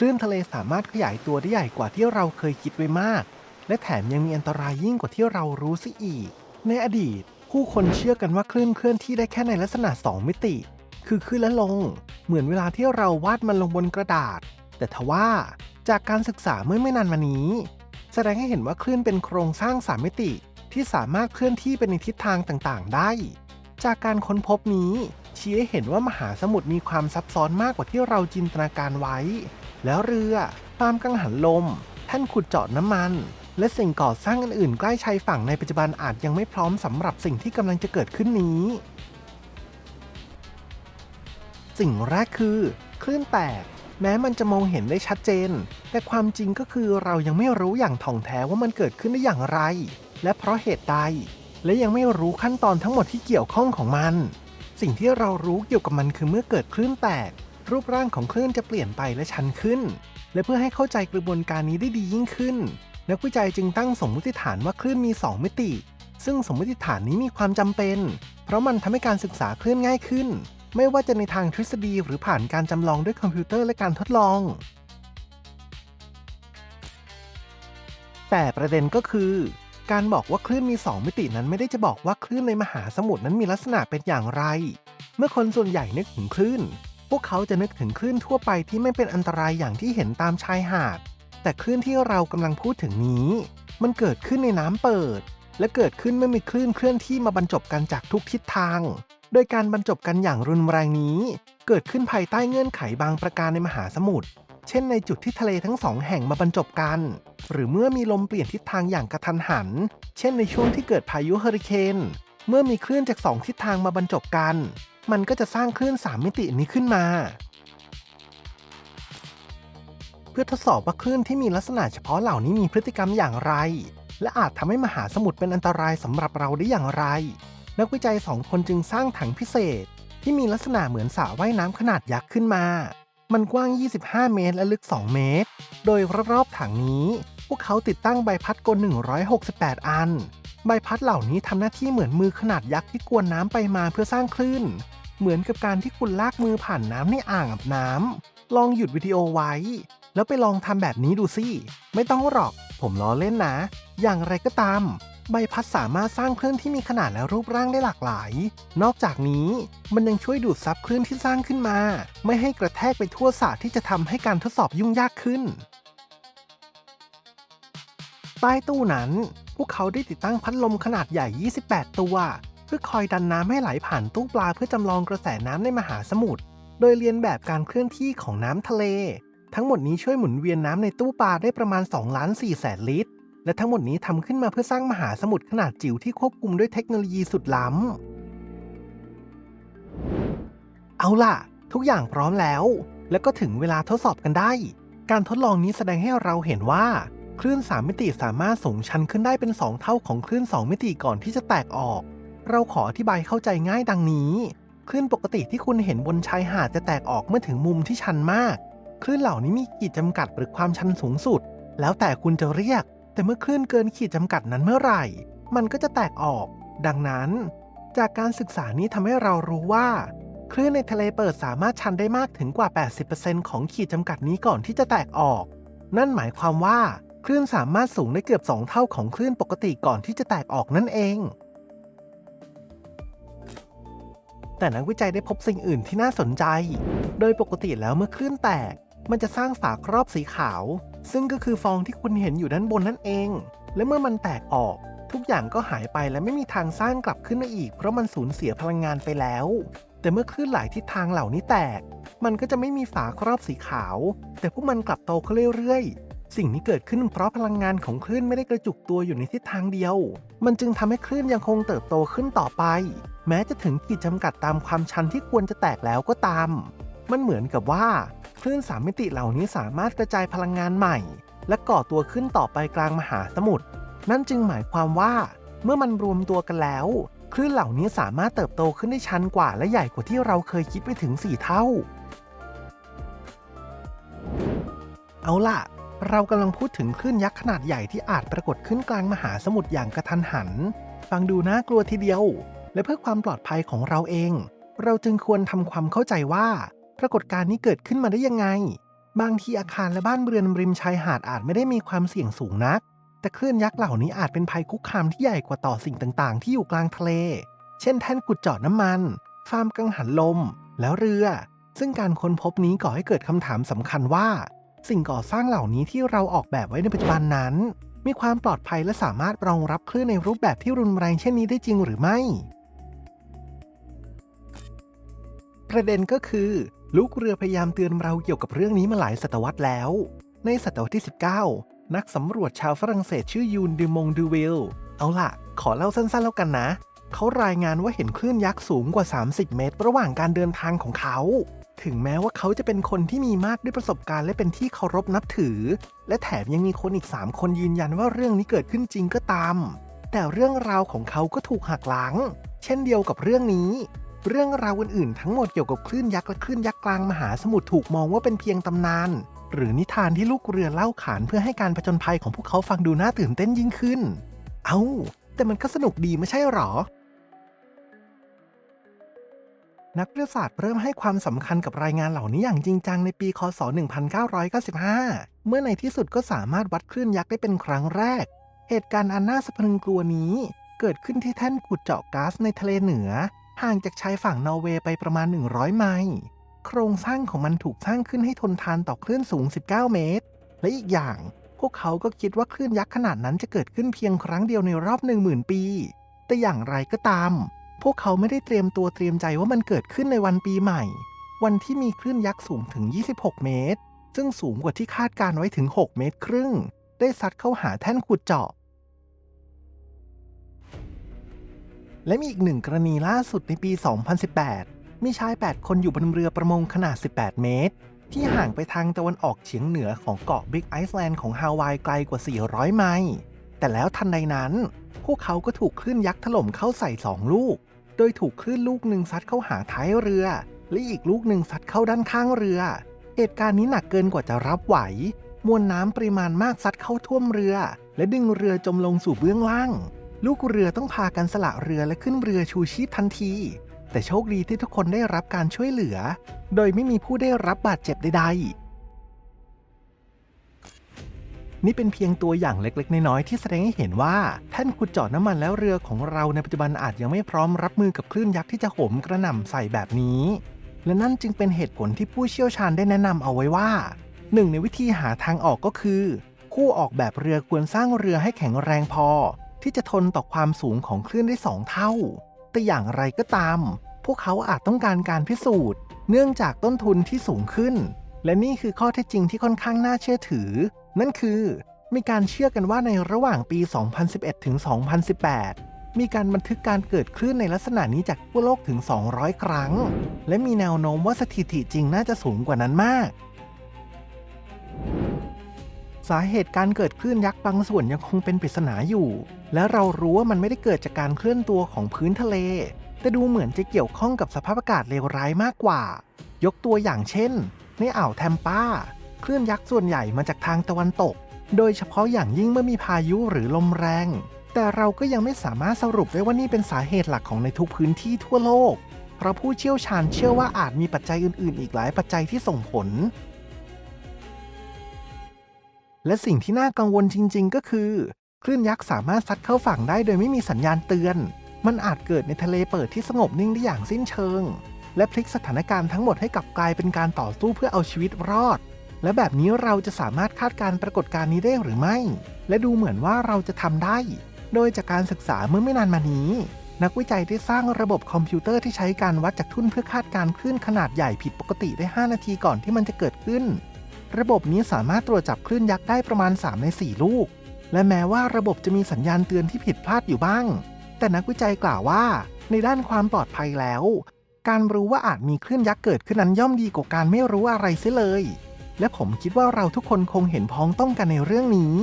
ลื่นทะเลสามารถขยายตัวได้ใหญ่กว่าที่เราเคยคิดไว้มาก และแถมยังมีอันตรายยิ่งกว่าที่เรารู้ซิอีก ในอดีต ผู้คนเชื่อกันว่าคลื่นเคลื่อนที่ได้แค่ในลักษณะ 2 มิติ คือขึ้นและลง เหมือนเวลาที่เราวาดมันลงบนกระดาษ แต่ทว่าจากการศึกษาเมื่อไม่นานมานี้ แสดงให้เห็นว่าคลื่นเป็นโครงสร้างสามมิติ ที่สามารถเคลื่อนที่ไปในทิศทางต่างๆ ได้ จากการค้นพบนี้ชี้ให้เห็นว่ามหาสมุทรมีความซับซ้อนมากกว่าที่เราจินตนาการไว้ แล้วเรือตามกังหันลม แท่นขุดเจาะน้ำมัน และสิ่งก่อสร้างอื่นๆ ใกล้ชายฝั่งในปัจจุบันอาจยังไม่พร้อมสำหรับสิ่งที่กำลังจะเกิดขึ้นนี้ สิ่งแรกคือ คลื่นแตก แม้มันจะมองเห็นได้ชัดเจน แต่ความจริงก็คือเรายังไม่รู้อย่างถ่องแท้ว่ามันเกิดขึ้นได้อย่างไร และเพราะเหตุใด และยังไม่รู้ขั้นตอนทั้งหมดที่เกี่ยวข้องของมัน สิ่งที่เรารู้เกี่ยวกับมันคือเมื่อเกิดคลื่นแตก รูปร่างของคลื่นจะเปลี่ยนไปและชันขึ้น และเพื่อให้เข้าใจกระบวนการนี้ได้ดียิ่งขึ้น นักวิจัยจึงตั้งสมมติฐานว่าคลื่นมี 2 มิติ ซึ่งสมมติฐานนี้มีความจำเป็น เพราะมันทำให้การศึกษาคลื่นง่ายขึ้น ไม่ว่าจะในทางทฤษฎีหรือผ่านการจำลองด้วยคอมพิวเตอร์และการทดลอง แต่ประเด็นก็คือ การบอกว่าคลื่นมี 2 มิตินั้นไม่ได้จะบอกว่าคลื่นในมหาสมุทรนั้นมีลักษณะเป็นอย่างไร เมื่อคนส่วนใหญ่นึกถึงคลื่น พวกเขาจะนึกถึงคลื่นทั่วไปที่ไม่เป็นอันตรายอย่างที่เห็นตามชายหาด แต่คลื่นที่เรากำลังพูดถึงนี้ มันเกิดขึ้นในน้ำเปิด และเกิดขึ้นเมื่อมีคลื่นเคลื่อนที่มาบรรจบกันจากทุกทิศทาง โดยการบรรจบกันอย่างรุนแรงนี้ เกิดขึ้นภายใต้เงื่อนไขบางประการในมหาสมุทร เช่นในจุดที่ทะเลทั้งสองแห่งมาบรรจบกัน หรือเมื่อมีลมเปลี่ยนทิศทางอย่างกระทันหัน เช่นในช่วงที่เกิดพายุเฮอริเคน เมื่อมีคลื่นจากสองทิศทางมาบรรจบกัน มันก็จะสร้างคลื่นสามมิตินี้ขึ้นมา เพื่อทดสอบว่าคลื่นที่มีลักษณะเฉพาะเหล่านี้มีพฤติกรรมอย่างไร และอาจทำให้มหาสมุทรเป็นอันตรายสำหรับเราได้อย่างไร นักวิจัยสองคนจึงสร้างถังพิเศษ ที่มีลักษณะเหมือนสระว่ายน้ำขนาดยักษ์ขึ้นมา มันกว้าง 25 เมตร และลึก 2 เมตร โดยรอบๆถังนี้ พวกเขาติดตั้งใบพัดกล 168 อัน ใบพัดเหล่านี้ทำหน้าที่เหมือนมือขนาดยักษ์ที่กวนน้ำไปมาเพื่อสร้างคลื่น เหมือนกับการที่คุณลากมือผ่านน้ำในอ่างอาบน้ำลองหยุดวิดีโอไว้ แล้วไปลองทำแบบนี้ดูสิ ไม่ต้องหรอก ผมล้อเล่นนะ อย่างไรก็ตาม ใบพัดสามารถสร้างคลื่นที่มีขนาดและรูปร่างได้หลากหลาย นอกจากนี้มันยังช่วยดูดซับคลื่นที่สร้างขึ้นมา ไม่ให้กระแทกไปทั่วสระที่จะทำให้การทดสอบยุ่งยากขึ้นใต้ตู้นั้น วกเขาได้ติดตั้งพัดลมขนาดใหญ่ 28 ตัว เพื่อคอยดันน้ำให้ไหลผ่านตู้ปลาเพื่อจำลองกระแสน้ำในมหาสมุทร โดยเรียนแบบการเคลื่อนที่ของน้ำทะเล ทั้งหมดนี้ช่วยหมุนเวียนน้ำในตู้ปลาได้ประมาณ2ล้าน4แสนลิตร และทั้งหมดนี้ทำขึ้นมาเพื่อสร้างมหาสมุทรขนาดจิ๋วที่ควบคุมด้วยเทคโนโลยีสุดล้ำ เอาล่ะ ทุกอย่างพร้อมแล้ว แล้วก็ถึงเวลาทดสอบกันได้ การทดลองนี้แสดงให้เราเห็นว่า คลื่น 3 มิติสามารถสูงชันขึ้นได้เป็น 2 เท่าของคลื่น 2 มิติก่อนที่จะแตกออก เราขออธิบายเข้าใจง่ายดังนี้ คลื่นปกติที่คุณเห็นบนชายหาดจะแตกออกเมื่อถึงมุมที่ชันมาก คลื่นเหล่านี้มีขีดจำกัดหรือความชันสูงสุด แล้วแต่คุณจะเรียก แต่เมื่อคลื่นเกินขีดจำกัดนั้นเมื่อไหร่ มันก็จะแตกออก ดังนั้น จากการศึกษานี้ทำให้เรารู้ว่า คลื่นในทะเลเปิดสามารถชันได้มากถึงกว่า 80%ของขีดจำกัดนี้ก่อนที่จะแตกออก นั่นหมายความว่า คลื่นสามารถสูงได้เกือบ 2 เท่าของคลื่นปกติก่อนที่จะแตกออกนั่นเอง แต่นักวิจัยได้พบสิ่งอื่นที่น่าสนใจ โดยปกติแล้วเมื่อคลื่นแตก มันจะสร้างฝาครอบสีขาว ซึ่งก็คือฟองที่คุณเห็นอยู่ด้านบนนั่นเอง และเมื่อมันแตกออก ทุกอย่างก็หายไปและไม่มีทางสร้างกลับขึ้นมาอีก เพราะมันสูญเสียพลังงานไปแล้ว แต่เมื่อคลื่นหลายทิศทางเหล่านี้แตก มันก็จะไม่มีฝาครอบสีขาว แต่พวกมันกลับโตขึ้นเรื่อยๆ สิ่งนี้เกิดขึ้นเพราะพลังงานของคลื่นไม่ได้กระจุกตัวอยู่ในทิศทางเดียว มันจึงทำให้คลื่นยังคงเติบโตขึ้นต่อไป แม้จะถึงขีดจำกัดตามความชันที่ควรจะแตกแล้วก็ตาม มันเหมือนกับว่าคลื่นสามมิติเหล่านี้สามารถกระจายพลังงานใหม่ และก่อตัวขึ้นต่อไปกลางมหาสมุทร นั่นจึงหมายความว่า เมื่อมันรวมตัวกันแล้ว คลื่นเหล่านี้สามารถเติบโตขึ้นได้ชันกว่าและใหญ่กว่าที่เราเคยคิดไปถึง 4 เท่า เอาล่ะ เรากำลังพูดถึงคลื่นยักษ์ขนาดใหญ่ที่อาจปรากฏขึ้นกลางมหาสมุทรอย่างกระทันหัน ฟังดูน่ากลัวทีเดียว และเพื่อความปลอดภัยของเราเอง เราจึงควรทำความเข้าใจว่า ปรากฏการณ์นี้เกิดขึ้นมาได้ยังไง บางทีอาคารและบ้านเรือนริมชายหาดอาจไม่ได้มีความเสี่ยงสูงนัก แต่คลื่นยักษ์เหล่านี้อาจเป็นภัยคุกคามที่ใหญ่กว่าต่อสิ่งต่าง ๆ ที่อยู่กลางทะเล เช่นแท่นขุดเจาะน้ำมัน ฟาร์มกังหันลม แล้วเรือ ซึ่งการค้นพบนี้ก่อให้เกิดคำถามสำคัญว่า สิ่งก่อสร้างเหล่านี้ที่เราออกแบบไว้ในปัจจุบันนั้น มีความปลอดภัยและสามารถรองรับคลื่นในรูปแบบที่รุนแรงเช่นนี้ได้จริงหรือไม่ ประเด็นก็คือ ลูกเรือพยายามเตือนเราเกี่ยวกับเรื่องนี้มาหลายศตวรรษแล้ว ในศตวรรษที่ 19 นักสำรวจชาวฝรั่งเศสชื่อยูนดูมงดูวิลเอาล่ะ ขอเล่าสั้นๆแล้วกันนะ เขารายงานว่าเห็นคลื่นยักษ์สูงกว่า 30 เมตร ระหว่างการเดินทางของเขา ถึงแม้ว่าเขาจะเป็นคนที่มีมากด้วยประสบการณ์และเป็นที่เคารพนับถือ และแถมยังมีคนอีก 3 คนยืนยันว่าเรื่องนี้เกิดขึ้นจริงก็ตาม แต่เรื่องราวของเขาก็ถูกหักหลัง เช่นเดียวกับเรื่องนี้ เรื่องราวอื่นๆ ทั้งหมดเกี่ยวกับคลื่นยักษ์และคลื่นยักษ์กลางมหาสมุทรถูกมองว่าเป็นเพียงตำนาน หรือนิทานที่ลูกเรือเล่าขานเพื่อให้การผจญภัยของพวกเขาฟังดูน่าตื่นเต้นยิ่งขึ้น เอา้าแต่มันก็สนุกดีไม่ใช่หรอ นักวิทยาศาสตร์เริ่มให้ความสำคัญกับรายงานเหล่านี้อย่างจริงจังในปี คศ 1995 เมื่อในที่สุดก็สามารถวัดคลื่นยักษ์ได้เป็นครั้งแรก เหตุการณ์อันน่าสะพรึงกลัวนี้ เกิดขึ้นที่แท่นขุดเจาะก๊าซในทะเลเหนือ ห่างจากชายฝั่งนอร์เวย์ไปประมาณ 100 ไมล์ โครงสร้างของมันถูกสร้างขึ้นให้ทนทานต่อคลื่นสูง 19 เมตร และอีกอย่าง พวกเขาก็คิดว่าคลื่นยักษ์ขนาดนั้นจะเกิดขึ้นเพียงครั้งเดียวในรอบ 10,000 ปี แต่อย่างไรก็ตาม พวกเขาไม่ได้เตรียมตัวเตรียมใจว่ามันเกิดขึ้นในวันปีใหม่ วันที่มีคลื่นยักษ์สูงถึง 26 เมตร ซึ่งสูงกว่าที่คาดการไว้ถึง 6 เมตรครึ่ง ได้ซัดเข้าหาแท่นขุดเจาะ และมีอีกหนึ่งกรณีล่าสุดในปี 2018 มีชาย 8 คนอยู่บนเรือประมงขนาด 18 เมตร ที่ห่างไปทางตะวันออกเฉียงเหนือของเกาะบิ๊กไอซ์แลนด์ของฮาวายไกลกว่า 400 ไมล์แต่แล้วทันใดนั้น พวกเขาก็ถูกคลื่นยักษ์ถล่มเข้าใส่สองลูก โดยถูกคลื่นลูกหนึ่งซัดเข้าหาท้ายเรือ และอีกลูกหนึ่งซัดเข้าด้านข้างเรือ เหตุการณ์นี้หนักเกินกว่าจะรับไหว มวลน้ำปริมาณมากซัดเข้าท่วมเรือ และดึงเรือจมลงสู่เบื้องล่าง ลูกเรือต้องพากันสละเรือและขึ้นเรือชูชีพทันที แต่โชคดีที่ทุกคนได้รับการช่วยเหลือ โดยไม่มีผู้ได้รับบาดเจ็บใดๆ นี่เป็นเพียงตัวอย่างเล็ก ๆ น้อยๆที่แสดงให้เห็นว่าแท่นขุดเจาะน้ำมันแล้วเรือของเราในปัจจุบันอาจยังไม่พร้อมรับมือกับคลื่นยักษ์ที่จะโหมกระหน่ำใส่แบบนี้ และนั่นจึงเป็นเหตุผลที่ผู้เชี่ยวชาญได้แนะนำเอาไว้ว่าหนึ่งในวิธีหาทางออกก็คือ ผู้ออกแบบเรือควรสร้างเรือให้แข็งแรงพอ ที่จะทนต่อความสูงของคลื่นได้สองเท่า แต่อย่างไรก็ตาม พวกเขาอาจต้องการการพิสูจน์ เนื่องจากต้นทุนที่สูงขึ้น และนี่คือข้อเท็จจริงที่ค่อนข้างน่าเชื่อถือ นั่นคือ มีการเชื่อกันว่าในระหว่างปี 2011 ถึง 2018 มีการบันทึกการเกิดคลื่นในลักษณะนี้จากทั่วโลกถึง 200 ครั้ง และมีแนวโน้มว่าสถิติจริงน่าจะสูงกว่านั้นมาก สาเหตุการเกิดคลื่นยักษ์บางส่วนยังคงเป็นปริศนาอยู่ และเรารู้ว่ามันไม่ได้เกิดจากการเคลื่อนตัวของพื้นทะเล แต่ดูเหมือนจะเกี่ยวข้องกับสภาพอากาศเลวร้ายมากกว่า ยกตัวอย่างเช่น ในอ่าวแทมปาคลื่นยักษ์ส่วนใหญ่มาจากทางตะวันตก โดยเฉพาะอย่างยิ่งเมื่อมีพายุหรือลมแรง แต่เราก็ยังไม่สามารถสรุปได้ว่านี่เป็นสาเหตุหลักของในทุกพื้นที่ทั่วโลก เพราะผู้เชี่ยวชาญเชื่อว่าอาจมีปัจจัยอื่น ๆ อีกหลายปัจจัยที่ส่งผล และสิ่งที่น่ากังวลจริง ๆ ก็คือ คลื่นยักษ์สามารถซัดเข้าฝั่งได้โดยไม่มีสัญญาณเตือน มันอาจเกิดในทะเลเปิดที่สงบนิ่งได้อย่างสิ้นเชิง และพลิกสถานการณ์ทั้งหมดให้กลับกลายเป็นการต่อสู้เพื่อเอาชีวิตรอด และแบบนี้เราจะสามารถคาดการณ์ปรากฏการณ์นี้ได้หรือไม่ และดูเหมือนว่าเราจะทำได้ โดยจากการศึกษาเมื่อไม่นานมานี้ นักวิจัยได้สร้างระบบคอมพิวเตอร์ที่ใช้การวัดจากทุ่นเพื่อคาดการคลื่นขนาดใหญ่ผิดปกติได้ 5 นาทีก่อนที่มันจะเกิดขึ้น ระบบนี้สามารถตรวจจับคลื่นยักษ์ได้ประมาณ 3 ใน 4 ลูก และแม้ว่าระบบจะมีสัญญาณเตือนที่ผิดพลาดอยู่บ้าง แต่นักวิจัยกล่าวว่า ในด้านความปลอดภัยแล้ว การรู้ว่าอาจมีคลื่นยักษ์เกิดขึ้นนั้นย่อมดีกว่าการไม่รู้อะไรเสียเลย และผมคิดว่าเราทุกคนคงเห็นพ้องต้องกันในเรื่องนี้